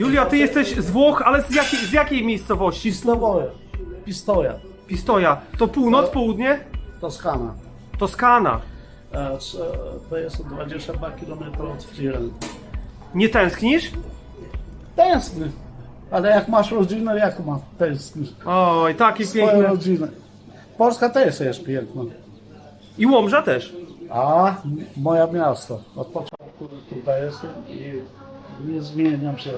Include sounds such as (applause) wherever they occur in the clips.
Julia, ty jesteś z Włoch, ale z jakiej, z jakiej miejscowości? Pistoia. Pistoia. Pistoja. To północ, południe? Toskana. Toskana. E, c- e, To jest 22 km od Firenze. Nie tęsknisz? Tęskny. Ale jak masz rodzinę, jak ma tęsknisz? Oj, takie Swoją piękne. rodzinę. Polska też jest piękna. I Łomża też. A moje miasto. Od początku tutaj jestem i nie zmieniam się.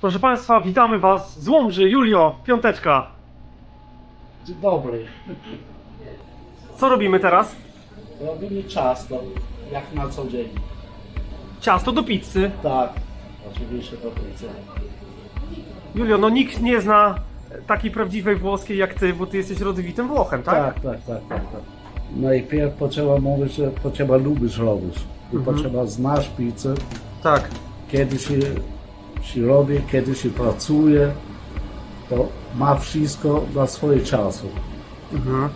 Proszę Państwa, witamy Was z Łomży. Julio, piąteczka. Dzień dobry. Co robimy teraz? Robimy ciasto, jak na co dzień. Ciasto do pizzy. Tak, do pizzy. Julio, no nikt nie zna takiej prawdziwej włoskiej jak Ty, bo Ty jesteś rodowitym Włochem, tak? Tak, tak, tak, tak. tak. Najpierw potrzeba mówić, że potrzeba lubić robić. I potrzeba znać pizzę, Tak. kiedy się, się robi, kiedy się pracuje, to ma wszystko dla swojego czasu. Mhm.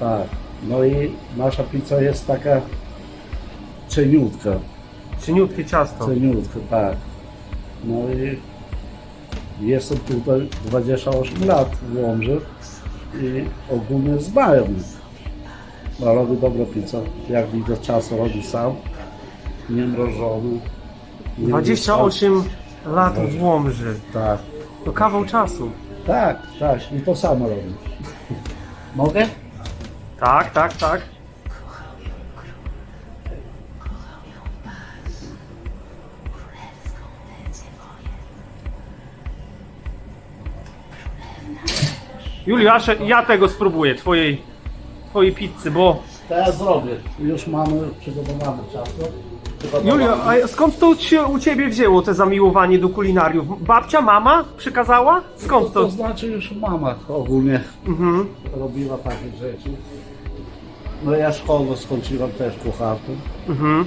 Tak. No i nasza pizza jest taka cieniutka, Cieniutkie ciasto. cieniutka, tak. No i jestem tutaj 28 lat w Łomży i ogólnie znają mnie. No, robi dobrą pizzę, jak widzę czas robi sam, nie mrożony. nie 28 lat w Łomży. Tak, To kawał czasu. tak, tak, i to samo robi. Mogę? Tak, tak, tak. Julio, ja, tego spróbuję, twojej, twojej pizzy, bo... Teraz zrobię. Już mamy przygotowane ciasto. Julio, a skąd to się u ciebie wzięło te zamiłowanie do kulinariów? Babcia, mama przykazała? Skąd To to? znaczy już mama ogólnie Mhm. robiła takie rzeczy. No ja szkołę skończyłem też kucharką. Mhm.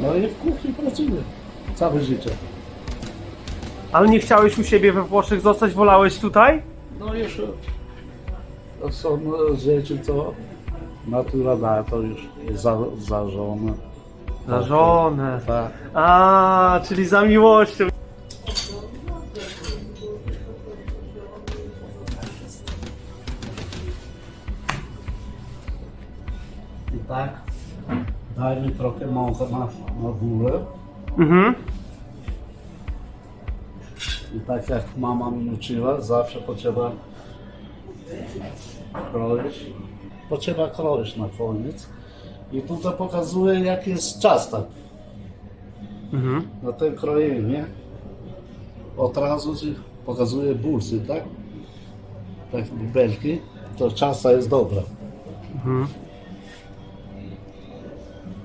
No i w kuchni pracuję. Całe życie. Ale nie chciałeś u siebie we Włoszech zostać, wolałeś tutaj? No już to są rzeczy, co natura da, to już za, za żonę. Za żonę. Tak. A, czyli za miłością. I tak dajmy trochę mąka na, na górę. Mhm. I tak jak mama mi uczyła, zawsze potrzeba kroić. Potrzeba kroić na koniec. I tutaj pokazuje jak jest ciasta. Mhm. Na tym krojenie od razu ci pokazuje bursy, tak? Tak bibelki. To ciasta jest dobra. Mhm.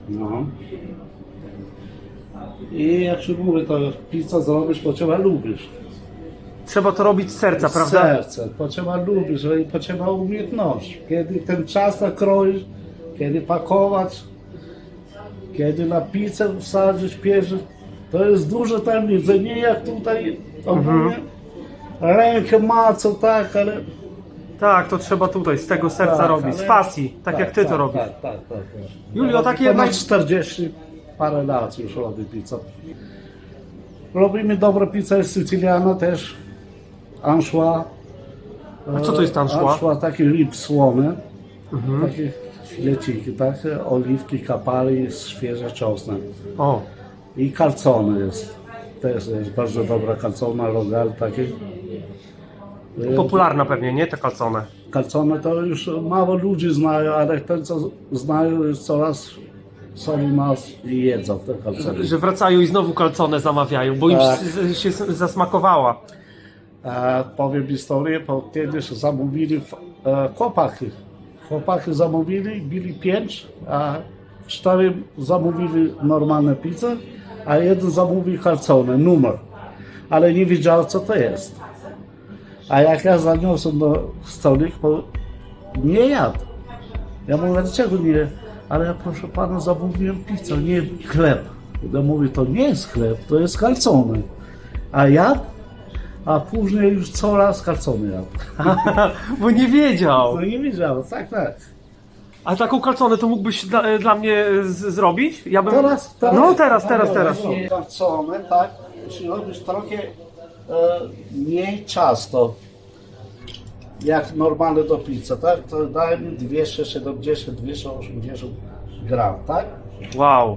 No. I jak się mówi, to pizza zrobisz, potrzeba lubisz. Trzeba to robić z serca, prawda? Serce, potrzeba lubić, potrzeba umiejętności. Kiedy ten czas kroić, kiedy pakować, kiedy na pizzę wsadzić, pierzyć. To jest duże tajemnice, nie jak tutaj ogólnie. Rękę ma co tak, ale... Tak, to trzeba tutaj, z tego serca tak, robić, z ale- pasji, tak, jak ty tak, to robisz. Tak, tak, tak. tak. Julio, takie Ponad naj- 40 parę lat już robi pizzę. Robimy dobre pizzę sycyliana też. Anchois. A co to jest? Mhm. Anchois, taki ryb słony. Takie fileciki, tak? Oliwki, kapary, świeże czosnek. O, I kalcony jest. Też jest bardzo dobra kalcona, rogal taki. popularna pewnie, nie? Te kalcone. Kalcone to już mało ludzi znają, ale ten co znają już coraz są u nas i jedzą te kalcony. Że wracają i znowu kalcone zamawiają, bo im Tak. się zasmakowała. E, powiem historię, bo kiedyś zamówili e, chłopaki. Chłopaki zamówili, byli pięć, a cztery zamówili normalne pizzę, a jeden zamówił kalcone, numer. Ale nie wiedział co to jest. A jak ja zaniosłem do stolik, bo nie jadł. Ja mówię, dlaczego nie? Ale ja proszę pana zamówiłem pizzę, nie chleb. Ja mówię, to nie jest chleb, to jest kalcone. A jadł? A później już coraz kalcony jadł. (laughs) Bo nie wiedział. No nie wiedział, tak, tak. A taką kalconę to mógłbyś dla, e, dla mnie z, zrobić? Ja bym... Teraz, teraz. No teraz, teraz, teraz. Kalcony, tak, jeśli robisz trochę e, mniej często, jak normalne do pizzy, tak, to daj mi 270-280 gram, tak? Wow.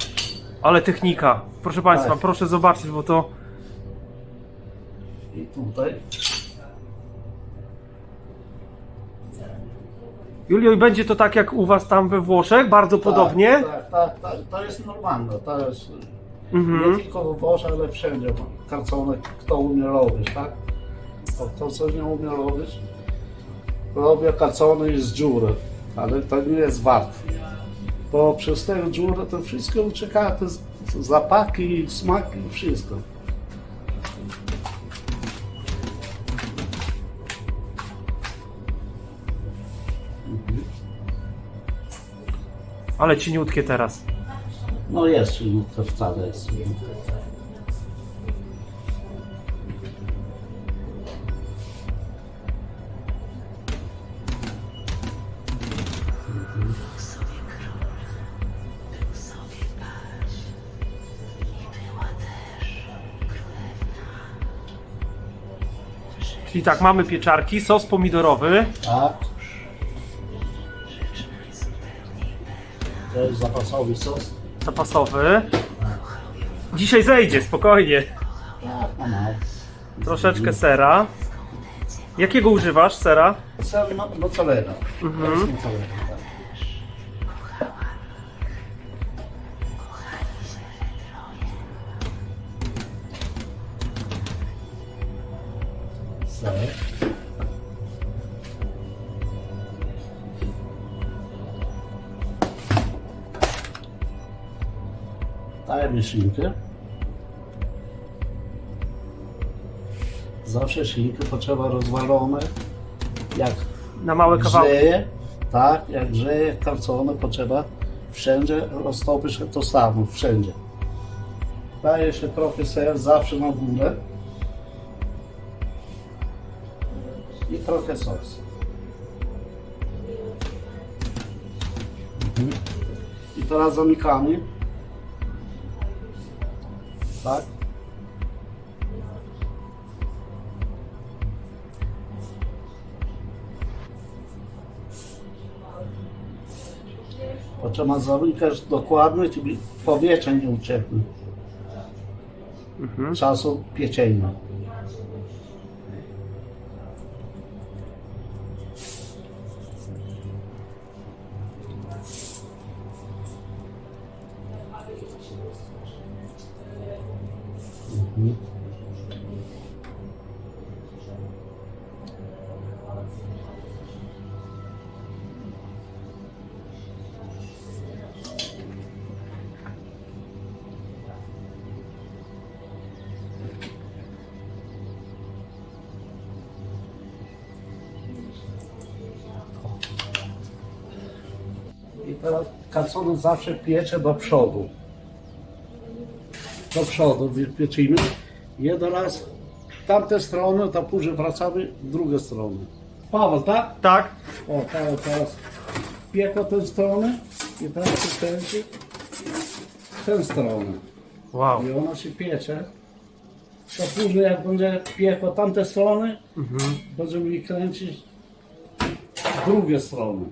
Ale technika. Proszę Państwa, Tak. proszę zobaczyć, bo to... I tutaj. Julio, i będzie to tak jak u Was tam we Włoszech? Bardzo podobnie? Tak, tak, tak, to jest normalne, to jest Mhm. nie tylko w Włoszech, ale wszędzie. Kalcony, kto umie robić, tak? A kto coś nie umie robić, robię kalcony z dziury, ale to nie jest wart. Bo przez tę dziurę to wszystko ucieka, te z- zapaki, smaki, wszystko. Ale cieniutkie teraz. No jest minutę, wcale jest minutę. Czyli tak, mamy pieczarki, sos pomidorowy. Tak. Zapasowy sos. zapasowy. Dzisiaj zejdzie, spokojnie. Tak, no, no. Troszeczkę sera. Jakiego używasz sera? Ser mo- mozzarella. To jest mozzarella, tak. Dajemy szynkę. Zawsze szynkę potrzeba rozwalone. Jak Na małe kawałki. grzeje, tak, jak grzeje kalcone potrzeba wszędzie roztopisz to samo, wszędzie. Daje się trochę ser zawsze na górę i trochę sos. Mhm. I teraz zamykamy. Tak. Potrzeba zamykać dokładnie, żeby powietrze nie uciekło. Czasu pieczenia. Kalcony zawsze piecze do przodu. Do przodu pieczymy. Jeden raz tamte strony, to później wracamy w drugą stronę. Paweł, tak? Tak. O, Paweł teraz piekło tę stronę i teraz się kręci w tę stronę. Wow. I ona się piecze. To później jak będzie piekło tamte strony, będziemy kręcić w drugą stronę.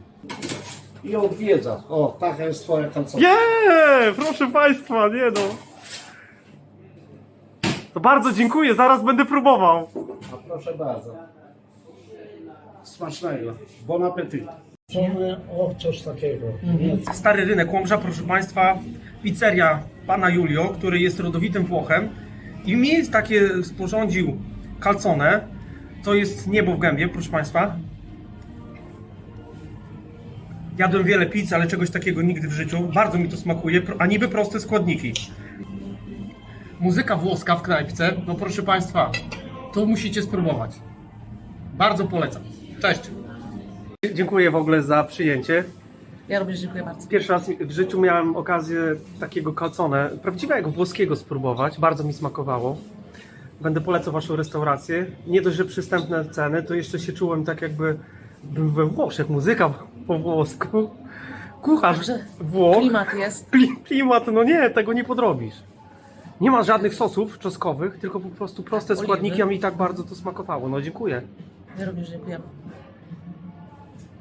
I odwiedza. O, taka jest twoja kalcona. Nie, proszę Państwa, nie no. To bardzo dziękuję, zaraz będę próbował. A proszę bardzo. Smacznego. Bon appetit. O, coś takiego. Stary rynek Łomża, proszę Państwa, pizzeria pana Julio, który jest rodowitym Włochem i mi takie sporządził kalcone. To jest niebo w gębie, proszę Państwa. Jadłem wiele pizz, ale czegoś takiego nigdy w życiu. Bardzo mi to smakuje, a niby proste składniki. Muzyka włoska w knajpce, no proszę Państwa, to musicie spróbować. Bardzo polecam. Cześć. Dziękuję w ogóle za przyjęcie. Ja również dziękuję bardzo. Pierwszy raz w życiu miałem okazję takiego kalcone, prawdziwego włoskiego spróbować. Bardzo mi smakowało. Będę polecał Waszą restaurację. Nie dość, że przystępne ceny, to jeszcze się czułem tak jakby bym we Włoszech, muzyka po włosku. Kucharz Włoch. Klimat jest. Kli- Klimat, no nie, tego nie podrobisz. Nie ma żadnych sosów czosnkowych, tylko po prostu proste Oliwy. składniki, a mi tak bardzo to smakowało. No dziękuję. Ja również dziękujemy.